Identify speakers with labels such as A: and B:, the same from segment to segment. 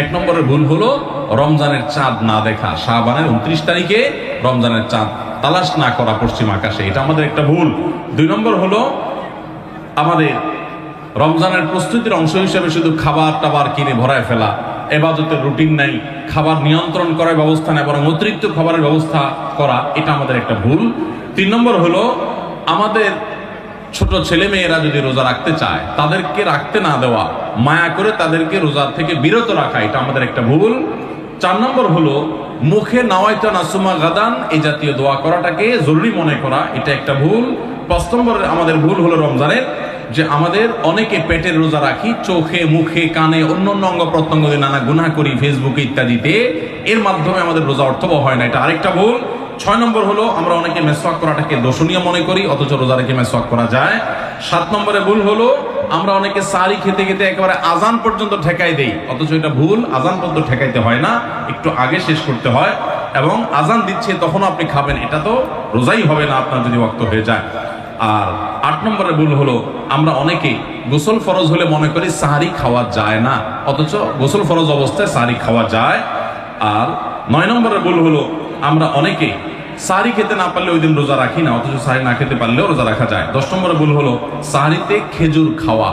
A: এক নম্বরের ভুল হলো রমজানের চাঁদ না দেখা। শাহবানের উনত্রিশ তারিখে রমজানের চাঁদ তালাশ না করা পশ্চিম আকাশে। এটা আমাদের একটা ভুল। দুই নম্বর হলো আমাদের রমজানের প্রস্তুতির অংশ হিসেবে শুধু খাবার টাবার কিনে ভরায় ফেলা, এবাদতের রুটিন নাই, খাবার নিয়ন্ত্রণ করার ব্যবস্থা নেই বরং অতিরিক্ত খাবারের ব্যবস্থা করা, এটা আমাদের একটা ভুল। তিন নম্বর হলো আমাদের ছোট ছেলে মেয়েরা যদি রোজা রাখতে চায়, তাদেরকে রাখতে না দেওয়া, মায়া করে তাদেরকে রোজা থেকে বিরত রাখা, এটা আমাদের একটা ভুল। চার নম্বর হলো, মুখে নাসুমা গাদান, এই জাতীয় দোয়া করাটাকে জরুরি মনে করা, এটা একটা ভুল। পাঁচ নম্বর আমাদের ভুল হলো রমজানের, যে আমাদের অনেকে পেটের রোজা রাখি, চোখে, মুখে, কানে, অন্য অন্য অঙ্গ প্রত্যঙ্গ নানা গুনাহ করি ফেসবুকে ইত্যাদিতে। এর মাধ্যমে আমাদের রোজা অর্থবহ হয় না, এটা আরেকটা ভুল। ছয় নম্বর হলো, আমরা অনেকে মেসওয়াক করাটাকে দোষণীয় মনে করি, অথচ রোজা রেখে মেসওয়াক করা যায়। সাত নম্বরে ভুল হলো, আমরা অনেকে সারি খেতে খেতে একেবারে আজান পর্যন্ত ঠেকাই দেই, অথচ এটা ভুল, আজান পর্যন্ত ঠেকাইতে হয় না, একটু আগে শেষ করতে হয়, এবং আজান দিচ্ছে তখন আপনি খাবেন, এটা তো রোজাই হবে না আপনার যদি ওয়াক্ত হয়ে যায়। আর আট নম্বরে ভুল হলো, আমরা অনেকে গোসল ফরজ হলে মনে করি সাহারি খাওয়া যায় না, অথচ গোসল ফরজ অবস্থায় সাহারি খাওয়া যায়। আর নয় নম্বরের ভুল হলো আমরা অনেকে সাহারি খেতে না পারলে ওই দিন রোজা রাখি না, অথচ সাহারি না খেতে পারলেও রোজা রাখা যায়। দশ নম্বরের ভুল হলো সাহারিতে খেজুর খাওয়া।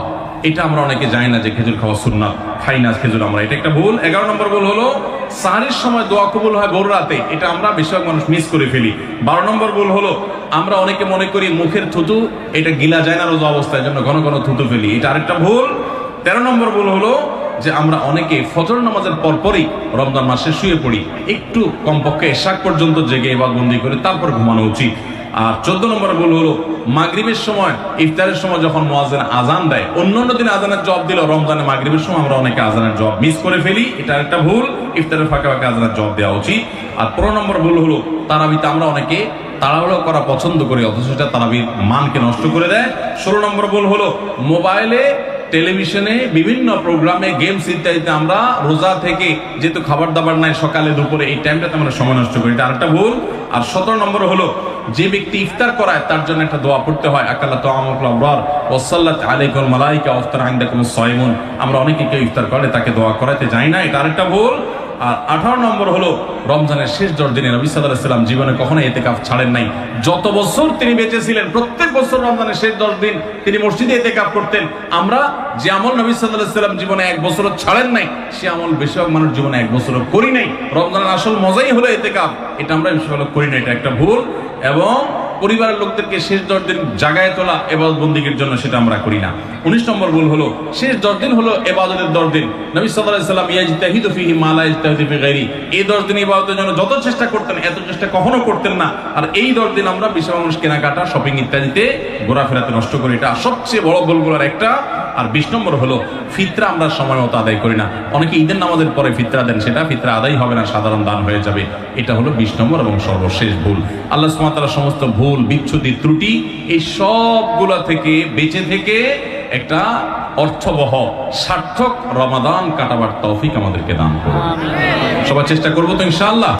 A: এটা আমরা অনেকে জানি না যে খেজুর খাওয়া সুন্নাত। খাই না খেজুর আমরা, এটা একটা ভুল। এগারো নম্বর ভুল হলো সাহারির সময় দোয়া কবুল হয় ভোর রাতে। এটা আমরা বেশিরভাগ মানুষ মিস করে ফেলি। বারো নম্বর ভুল হলো, আমরা অনেকে মনে করি মুখের থুতু, এটা গিলা যায় না রোজা অবস্থায় জন্য ঘন ঘন থুতু ফেলি। এটা আরেকটা ভুল। তেরো নম্বর ভুল হলো যে আমরা অনেকে ফজর নামাজের পরপরই রমজান মাসে শুয়ে পড়ি। একটু কমপক্ষে এশাক পর্যন্ত জেগে বা বন্দি করে তারপর ঘুমানো উচিত। আর চোদ্দ নম্বর ভুল হলো, মাগরিবের সময়, ইফতারের সময় যখন মোয়াজেন আজান দেয় অন্য অন্য দিন আজানের জব দিল রমজানে মাগরিবের সময় আমরা অনেকে আজানের জব মিস করে ফেলি। এটা একটা ভুল, ইফতারের ফাঁকে ফাঁকে আজানের জব দেওয়া উচিত। আর পনেরো নম্বর ভুল হলো, তারাবিতে আমরা অনেকে তাড়াহুড়ো করা পছন্দ করি, অথচ সেটা তারাবির মানকে নষ্ট করে দেয়। ষোলো নম্বর ভুল হলো, মোবাইলে টেলিভিশনে বিভিন্ন প্রোগ্রামে গেমস ইত্যাদিতে আমরা রোজা থেকে যেহেতু খাবার দাবার নাই সকালে, দুপুরে, এই টাইমটাতে আমরা সময় নষ্ট করি। এটা আরেকটা ভুল। আর সতেরো নম্বর হলো, যে ব্যক্তি ইফতার করায়, তার জন্য একটা দোয়া পড়তে হয়। আকাল্লা তো আমার ওসাল্লাত আলাইকুল মালাইকা আইন আইন্দাকুম সয়মুন আমরা অনেকে কেউ ইফতার করে, তাকে দোয়া করাতে যাই না। এটা আরেকটা ভুল। আর আঠারো নম্বর হলো রমজানের শেষ দশ দিনে নবী সাল্লাম জীবনে কখনো এতে কাপ ছাড়েন নাই। যত বছর তিনি বেঁচে ছিলেন প্রত্যেক বছর রমজানের শেষ দশ দিন তিনি মসজিদে এতে কাপ করতেন। আমরা যে আমল নবী সাল্লাম জীবনে এক বছরও ছাড়েন নাই, সে আমল বেশিরভাগ মানুষ জীবনে এক বছরও করি নাই। রমজানের আসল মজাই হলো এতে কাপ এটা আমরা বেশিরভাগ করি না এটা একটা ভুল। এবং পরিবারের লোকদেরকে শেষ দশ দিন জাগায় তোলা এবাদত বন্দিগির জন্য সেটা আমরা করি না। উনিশ নম্বর ভুল হলো, শেষ দশ দিন হলো এবাদতের দশ দিন। নবী সাল্লাম ইয়াজতাহিদু ফিহি মা লা ইয়াজতাহিদু ফি গায়রি। এই দশ দিন ইবাদতের জন্য যত চেষ্টা করতেন, এত চেষ্টা কখনো করতেন না। আর এই দশ দিন আমরা বিশ্ব মানুষ কেনাকাটা শপিং ইত্যাদিতে ঘোরাফেরাতে নষ্ট করি। এটা সবচেয়ে বড় ভুলগুলোর একটা। আর বিশ নম্বর হলো, ফিতরা আমরা সময় মতো আদায় করি না। অনেকে ঈদের নামাজের পরে ফিতরা দেন, সেটা ফিতরা আদায় হবে না, সাধারণ দান হয়ে যাবে। এটা হলো বিশ নম্বর এবং সর্বশেষ ভুল। আল্লাহ সুমাতার সমস্ত ভুল বিচ্ছুতি ত্রুটি এই সবগুলা থেকে বেঁচে থেকে একটা অর্থবহ সার্থক রমাদান কাটাবার তৌফিক আমাদেরকে দান করুন। সবার চেষ্টা করব তো ইনশাআল্লাহ।